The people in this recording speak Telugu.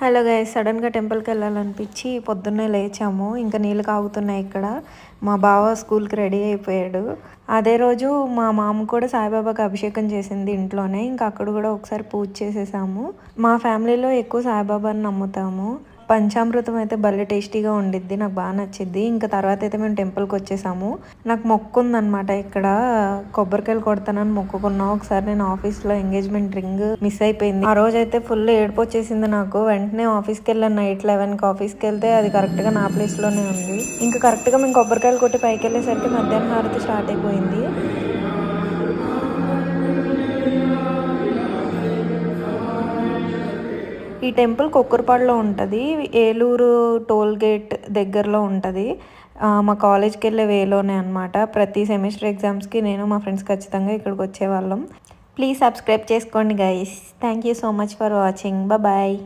హలో గైస్ సడన్గా టెంపుల్కి వెళ్ళాలనిపించి పొద్దున్నే లేచాము. ఇంకా నీళ్ళు కాగుతున్నాయి ఇక్కడ. మా బావ స్కూల్కి రెడీ అయిపోయాడు. అదే రోజు మా మామ కూడా సాయిబాబాకి అభిషేకం చేసింది ఇంట్లోనే. ఇంకా అక్కడ కూడా ఒకసారి పూజ చేసేసాము. మా ఫ్యామిలీలో ఎక్కువ సాయిబాబాని నమ్ముతాము. పంచామృతం అయితే భలే టేస్టీగా ఉండిద్ది నాకు బాగా నచ్చింది ఇంకా తర్వాత అయితే మేము టెంపుల్కి వచ్చేసాము. నాకు మొక్కు ఉందనమాట ఇక్కడ కొబ్బరికాయలు కొడతానని మొక్కుకున్నాం. ఒకసారి నేను ఆఫీస్లో ఎంగేజ్మెంట్ రింగ్ మిస్ అయిపోయింది. ఆ రోజు అయితే ఫుల్ ఏడుపు వచ్చేసింది నాకు. వెంటనే ఆఫీస్కి వెళ్ళాను. నైట్ లెవెన్కి ఆఫీస్కి వెళ్తే అది కరెక్ట్గా నా ప్లేస్లోనే ఉంది. ఇంకా కరెక్ట్గా మేము కొబ్బరికాయలు కొట్టి పైకి వెళ్ళేసరికి మధ్యాహ్నం హారతి స్టార్ట్ అయిపోయింది. ఈ టెంపుల్ కొక్కరపాడులో ఉంటుంది. ఏలూరు టోల్ గేట్ దగ్గరలో ఉంటుంది. మా కాలేజ్కి వెళ్ళే వేలోనే అనమాట ప్రతి సెమిస్టర్ ఎగ్జామ్స్కి నేను మా ఫ్రెండ్స్ ఖచ్చితంగా ఇక్కడికి వచ్చేవాళ్ళం. ప్లీజ్ సబ్స్క్రైబ్ చేసుకోండి guys thank you so much for watching bye